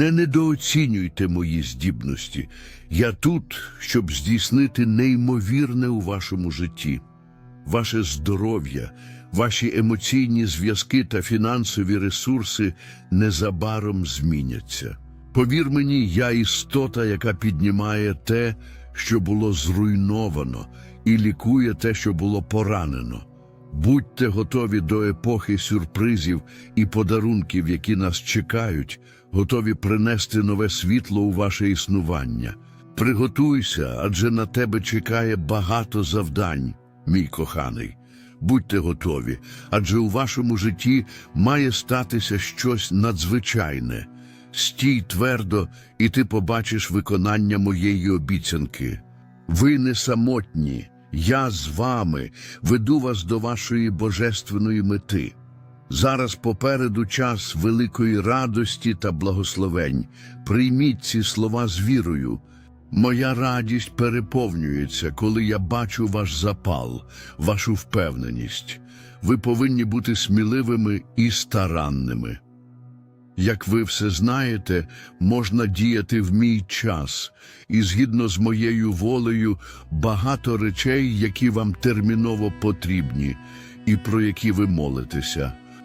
Не недооцінюйте мої здібності. Я тут, щоб здійснити неймовірне у вашому житті. Ваше здоров'я, ваші емоційні зв'язки та фінансові ресурси незабаром зміняться. Повір мені, я істота, яка піднімає те, що було зруйновано, і лікує те, що було поранено. Будьте готові до епохи сюрпризів і подарунків, які нас чекають, готові принести нове світло у ваше існування. Приготуйся, адже на тебе чекає багато завдань, мій коханий. Будьте готові, адже у вашому житті має статися щось надзвичайне. Стій твердо, і ти побачиш виконання моєї обіцянки. Ви не самотні, я з вами веду вас до вашої божественної мети. Зараз попереду час великої радості та благословень. Прийміть ці слова з вірою. Моя радість переповнюється, коли я бачу ваш запал, вашу впевненість. Ви повинні бути сміливими і старанними. Як ви все знаєте, можна діяти в мій час, і згідно з моєю волею багато речей, які вам терміново потрібні, і про які ви молитеся.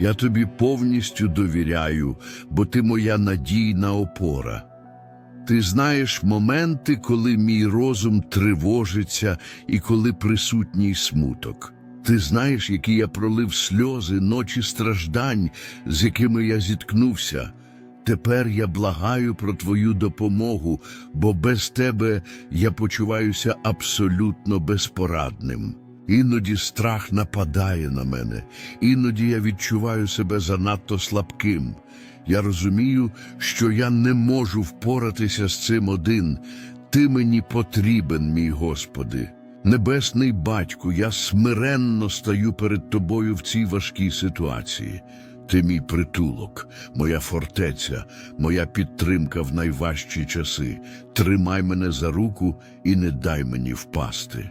Я тобі повністю довіряю, бо ти моя надійна опора. Ти знаєш моменти, коли мій розум тривожиться і коли присутній смуток. Ти знаєш, які я пролив сльози, ночі страждань, з якими я зіткнувся. Тепер я благаю про твою допомогу, бо без тебе я почуваюся абсолютно безпорадним. Іноді страх нападає на мене, іноді я відчуваю себе занадто слабким. Я розумію, що я не можу впоратися з цим один. Ти мені потрібен, мій Господи. Небесний батьку, я смиренно стаю перед тобою в цій важкій ситуації. Ти мій притулок, моя фортеця, моя підтримка в найважчі часи. Тримай мене за руку і не дай мені впасти.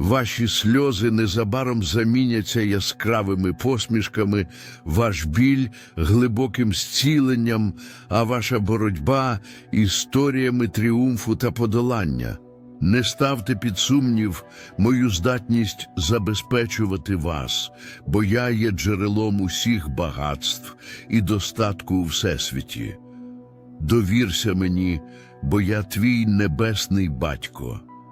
Ваші сльози незабаром заміняться яскравими посмішками, ваш біль глибоким зціленням, а ваша боротьба історіями тріумфу та подолання. Не ставте під сумнів мою здатність забезпечувати вас, бо я є джерелом усіх багатств і достатку у всесвіті. Довірся мені, бо я твій небесний батько.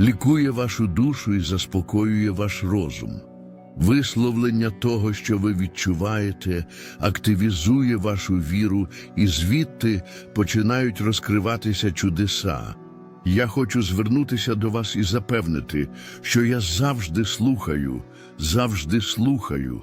Лікує вашу душу і заспокоює ваш розум. Висловлення того, що ви відчуваєте, активізує вашу віру, і звідти починають розкриватися чудеса. Я хочу звернутися до вас і запевнити, що я завжди слухаю, завжди слухаю.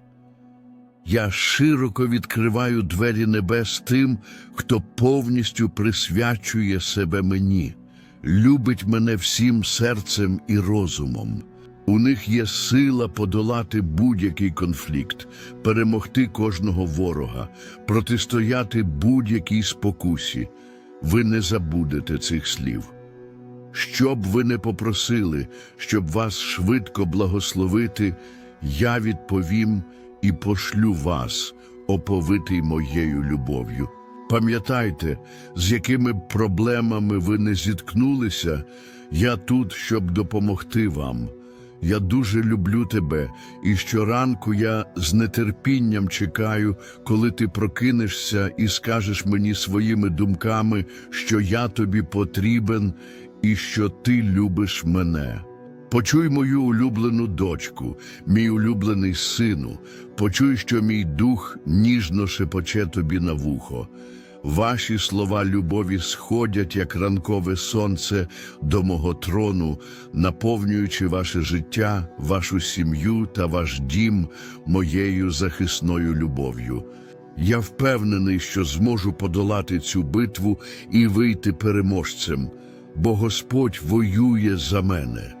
Я широко відкриваю двері небес тим, хто повністю присвячує себе мені, любить мене всім серцем і розумом. У них є сила подолати будь-який конфлікт, перемогти кожного ворога, протистояти будь-якій спокусі. Ви не забудете цих слів. Що б ви не попросили, щоб вас швидко благословити, я відповім і пошлю вас, оповитий моєю любов'ю. Пам'ятайте, з якими проблемами ви не зіткнулися, я тут, щоб допомогти вам. Я дуже люблю тебе, і щоранку я з нетерпінням чекаю, коли ти прокинешся і скажеш мені своїми думками, що я тобі потрібен і що ти любиш мене. Почуй мою улюблену дочку, мій улюблений сину, почуй, що мій дух ніжно шепоче тобі на вухо. Ваші слова любові сходять, як ранкове сонце, до мого трону, наповнюючи ваше життя, вашу сім'ю та ваш дім моєю захисною любов'ю. Я впевнений, що зможу подолати цю битву і вийти переможцем, бо Господь воює за мене.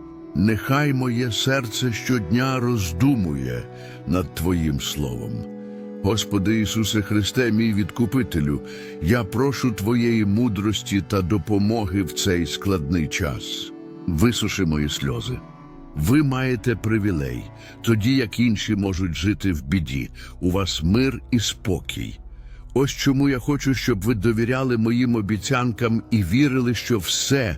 Нехай моє серце щодня роздумує над Твоїм словом. Господи Ісусе Христе, мій відкупителю, я прошу Твоєї мудрості та допомоги в цей складний час. Висуши мої сльози. Ви маєте привілей, тоді як інші можуть жити в біді. У вас мир і спокій. Ось чому я хочу, щоб ви довіряли моїм обіцянкам і вірили, що все,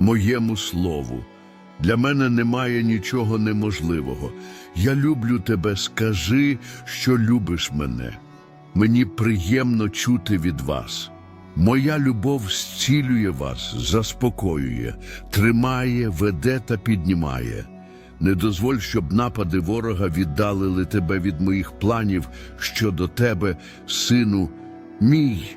моєму слову. Для мене немає нічого неможливого. Я люблю тебе, скажи, що любиш мене. Мені приємно чути від вас. Моя любов зцілює вас, заспокоює, тримає, веде та піднімає. Не дозволь, щоб напади ворога віддалили тебе від моїх планів щодо тебе, сину мій.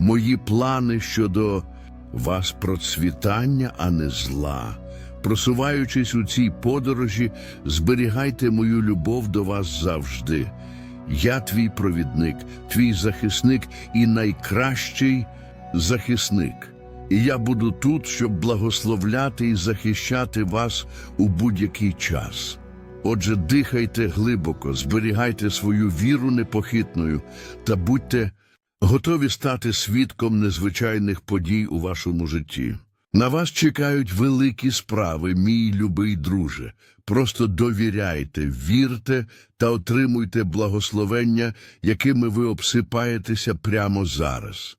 Мої плани щодо вас процвітання, а не зла. Просуваючись у цій подорожі, зберігайте мою любов до вас завжди. Я твій провідник, твій захисник і найкращий захисник. І я буду тут, щоб благословляти і захищати вас у будь-який час. Отже, дихайте глибоко, зберігайте свою віру непохитною та будьте готові стати свідком незвичайних подій у вашому житті. На вас чекають великі справи, мій любий друже. Просто довіряйте, вірте та отримуйте благословення, якими ви обсипаєтеся прямо зараз.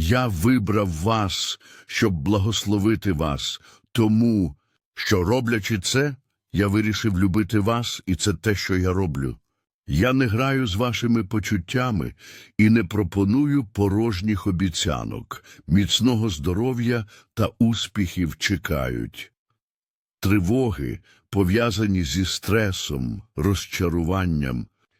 Я вибрав вас, щоб благословити вас, тому, що роблячи це, я вирішив любити вас, і це те, що я роблю. Я не граю з вашими почуттями і не пропоную порожніх обіцянок. Міцного здоров'я та успіхів чекають. Тривоги, пов'язані зі стресом, розчаруванням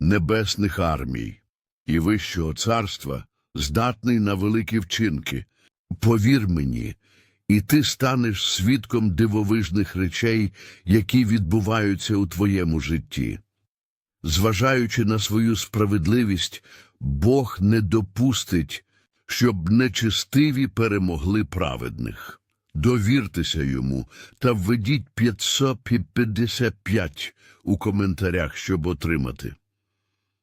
небесних армій і Вищого царства, здатний на великі вчинки. Повір мені, і ти станеш свідком дивовижних речей, які відбуваються у твоєму житті. Зважаючи на свою справедливість, Бог не допустить, щоб нечестиві перемогли праведних. Довіртеся йому та введіть 555 у коментарях, щоб отримати.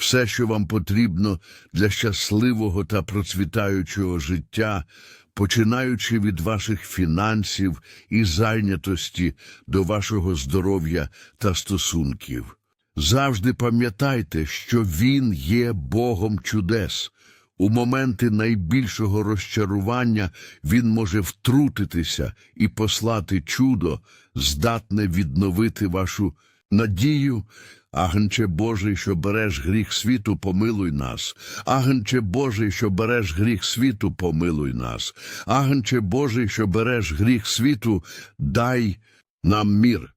все, що вам потрібно для щасливого та процвітаючого життя, починаючи від ваших фінансів і зайнятості до вашого здоров'я та стосунків. Завжди пам'ятайте, що Він є Богом чудес. У моменти найбільшого розчарування Він може втрутитися і послати чудо, здатне відновити вашу надію. Агнче Божий, що береш гріх світу, помилуй нас. Агнче Божий, що береш гріх світу, помилуй нас. Агнче Божий, що береш гріх світу, дай нам мір.